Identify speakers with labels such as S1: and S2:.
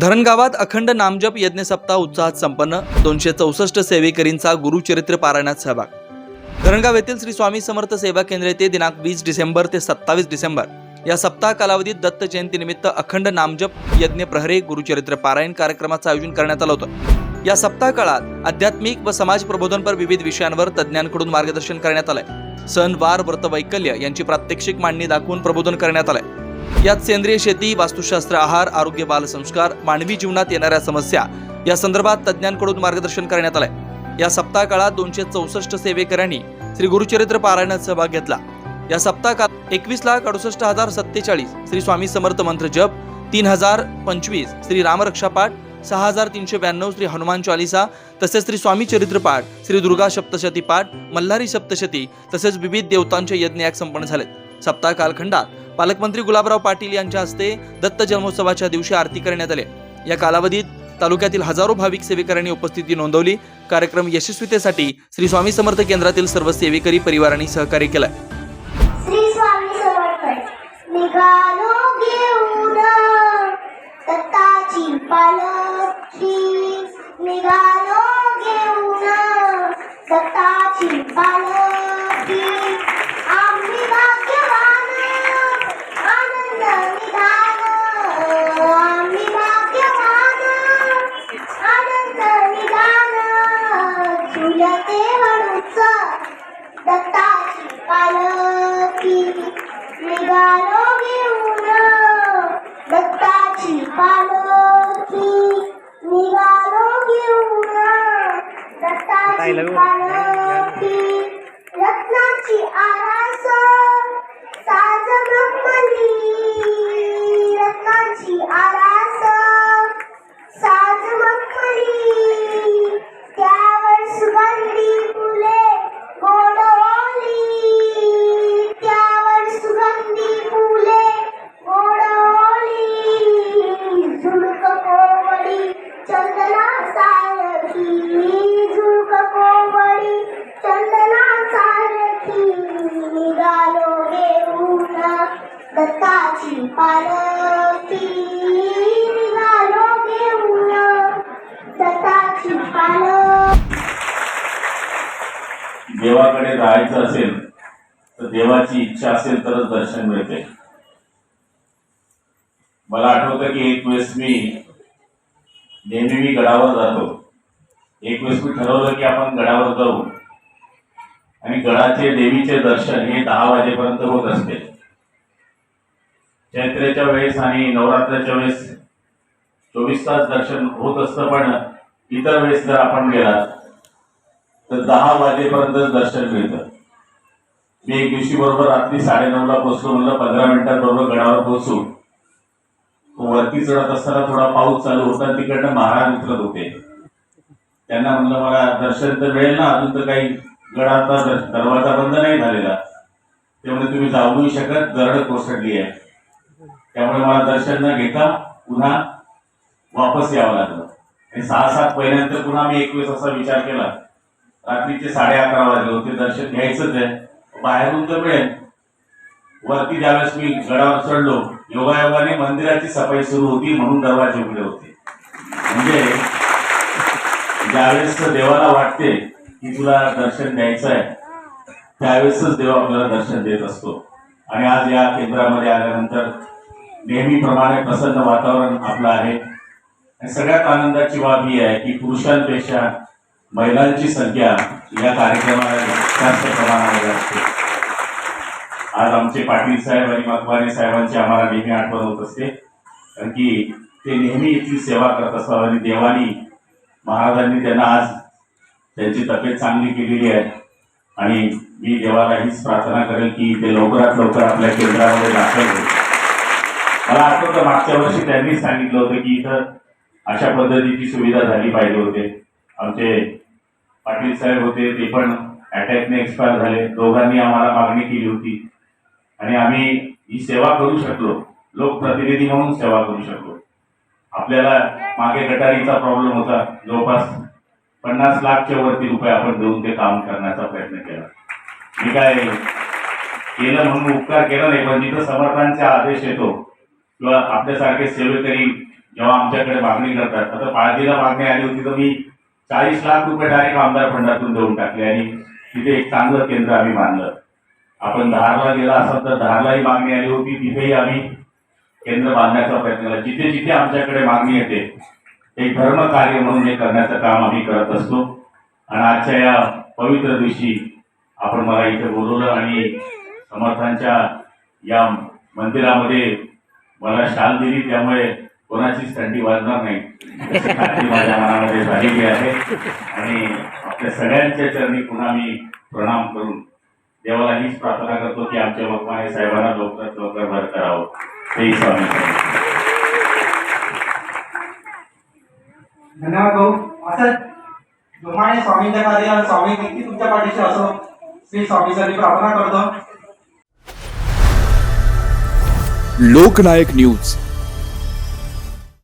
S1: धरणगावात अखंड नामजप यज्ञ सप्ताह उत्साहात संपन्न दोनशे चौसष्ट सेवेकरींचा गुरुचरित्र पारायणात सहभाग. धरणगाव येथील श्री स्वामी समर्थ सेवा केंद्र येथे दिनांक वीस डिसेंबर ते सत्तावीस डिसेंबर या सप्ताह कालावधीत दत्त जयंतीनिमित्त अखंड नामजप यज्ञ प्रहरे गुरुचरित्र पारायण कार्यक्रमाचं आयोजन करण्यात आलं होतं. या सप्ताह काळात आध्यात्मिक व समाज प्रबोधनपर विविध विषयांवर तज्ज्ञांकडून मार्गदर्शन करण्यात आलंय. सण वार व्रत वैकल्य यांची प्रात्यक्षिक मांडणी दाखवून प्रबोधन करण्यात आलंय. यात सेंद्रिय शेती वास्तुशास्त्र आहार आरोग्य बालसंस्कार मानवी जीवनात येणाऱ्या समस्या या संदर्भात तज्ज्ञांकडून मार्गदर्शन करण्यात आलंय. या सप्ताह काळात दोनशे चौसष्ट सेवेकऱ्यांनी श्री गुरुचरित्र पारायणात सहभाग घेतला. या सप्ताह काळात एकवीस लाख अडुसष्ट हजार सत्तेचाळीस श्री स्वामी समर्थ मंत्र जप तीन हजार पंचवीस श्री रामरक्षा पाठ सहा हजार तीनशे ब्याण्णव श्री हनुमान चालिसा तसेच श्री स्वामी चरित्र पाठ श्री दुर्गा सप्तशती पाठ मल्हारी सप्तशती तसेच विविध देवतांचे यज्ञ याग संपन्न झालेत. सप्ताह कालखंडात पालकमंत्री गुलाबराव पाटील यांच्या हस्ते दत्त जन्मोत्सवाच्या दिवशी आरती करण्यात आले. या कालावधीत तालुक्यातील हजारो भाविक सेवेकऱ्यांनी उपस्थिती नोंदवली. कार्यक्रम यशस्वीतेसाठी श्री स्वामी समर्थ केंद्रातील सर्व सेवेकरी परिवारांनी सहकार्य
S2: केलं. निघालो घेऊन दत्ताची पालखी निघालो घेऊन दत्ताची पालखी आम्ही भाग्यवान आनंद निघाल आम्ही भाग्यवान आनंद निघाल झुलते म्हणूच दत्ताची पालखी निघालो घेऊन दत्ताची पालखी निघालो घेऊन पालखी रत्नाची आरास साज ब्रह्मली. रत्नाची आरास साज मखली त्यावर सुगंधी फुले गोडवली त्यावर सुगंधी फुले गोडवली झुडक कोवळी चंदना सारखी कोवळी निघालो घेऊन. दत्ताची पालखी निघालो घेऊन. दत्ताची पालखी.
S3: देवाकडे जायचं असेल तर देवाची इच्छा असेल तरच दर्शन मिळते. मला आठवतं की एक वेळेस मी नेहमी मी गडावर जातो. एक वेळेस मी ठरवलं की आपण गडावर जाऊ. आणि गडाचे देवीचे दर्शन हे दहा वाजेपर्यंत होत असते. चैत्रेच्या वेळेस आणि नवरात्राच्या वेळेस चोवीस तास दर्शन होत असतं पण इतर वेळेस जर आपण गेलात तर दहा वाजेपर्यंत दर्शन मिळतं. मी एक दिवशी बरोबर रात्री साडेनऊला पोहोचलो म्हणलं पंधरा मिनिटात बरोबर गडावर पोहोचू. वरती चढत असताना थोडा पाऊस चालू होता तिकडनं महाराज उतरत होते. त्यांना म्हणलं मला दर्शन तर मिळेल ना अजून तर काही गडाचा दरवाजा बंद नाही झालेला. त्यामुळे तुम्ही जाऊ शकत गरड कोसळली आहे. त्यामुळे मला दर्शन न घेता पुन्हा वापस यावं लागलं. आणि सहा सात महिन्यानंतर पुन्हा मी एक वेळेस असा विचार केला. रात्रीचे साडे अकरा वाजले होते दर्शन घ्यायचंच आहे. बाहेरून तर मिळेल. वरती ज्यावेळेस मी गडावर चढलो योगायोगाने मंदिराची सफाई सुरू होती म्हणून दरवाजे उघडे होते. म्हणजे ज्यावेळेस देवाला वाटते की तुला दर्शन द्यायचं आहे त्यावेळेसच देव आपल्याला दर्शन देत असतो. आणि आज या केंद्रामध्ये आल्यानंतर नेहमीप्रमाणे प्रसन्न वातावरण आपलं आहे. आणि सगळ्यात आनंदाची बाब ही आहे की पुरुषांपेक्षा महिलांची संख्या या कार्यक्रमाला जास्त प्रमाणामध्ये असते. आज आमचे पाटील साहेब आणि मकवाने साहेबांची आम्हाला नेहमी आठवण होत असते. कारण की ते नेहमी इथली सेवा करत असतात आणि देवानी महाराजांनी त्यांना आज त्यांची तब्येत चांगली केलेली आहे. आणि मी देवाला हीच प्रार्थना करेल की ते लवकरात लवकर आपल्या केंद्रामध्ये दाखल होईल. मला आठवतं मागच्या वर्षी त्यांनीच सांगितलं होतं की इथं अशा पद्धतीची सुविधा झाली पाहिजे होते. आमचे पाटील साहेब होते ते पण अटॅकने एक्सपायर झाले. दोघांनी आम्हाला मागणी केली होती. आणि आम्ही ही सेवा करू शकलो. लोकप्रतिनिधी म्हणून सेवा करू शकलो. आपल्याला मागे गटारीचा प्रॉब्लेम होता जवळपास पन्नास लाखच्या वरती रुपये आपण देऊन ते काम करण्याचा प्रयत्न केला. मी काय केलं म्हणून उपकार केला नाही पण जिथं समर्थांचा आदेश येतो किंवा आपल्यासारखे सेवेकरी जेव्हा आमच्याकडे मागणी करतात आता पाळजीला मागणी आली होती तर मी चाळीस लाख रुपये डायरेक्ट आमदार फंडातून देऊन टाकले आणि तिथे एक चांगलं केंद्र आम्ही बांधलं आपण धारला गेला असाल तर धारलाही मागणी आली होती तिथेही आम्ही केंद्र बांधण्याचा प्रयत्न केला. जिथे जिथे आमच्याकडे मागणी येते एक धर्म कार्य म्हणून हे करण्याचं काम आम्ही करत असतो. आणि आजच्या या पवित्र दिवशी आपण मला इथे बोलवलं आणि समर्थांच्या या मंदिरामध्ये मला शाल दिली त्यामुळे कोणाचीच थंडी वाजणार नाही. माझ्या मनामध्ये झालेली आहे. आणि आपल्या सगळ्यांच्या चरणी पुन्हा मी प्रणाम करून देवाला हीच प्रार्थना करतो की आमच्या लोकमान्य साहेबांना लवकरात लवकर भर करावं तेही स्वामी
S4: धन्यवाद भाऊ. असं जोमाने स्वामींच्या कार्य स्वामी नक्की तुमच्या पाठीशी असो श्री स्वामीसाठी प्रार्थना करतो.
S5: लोकनायक न्यूज.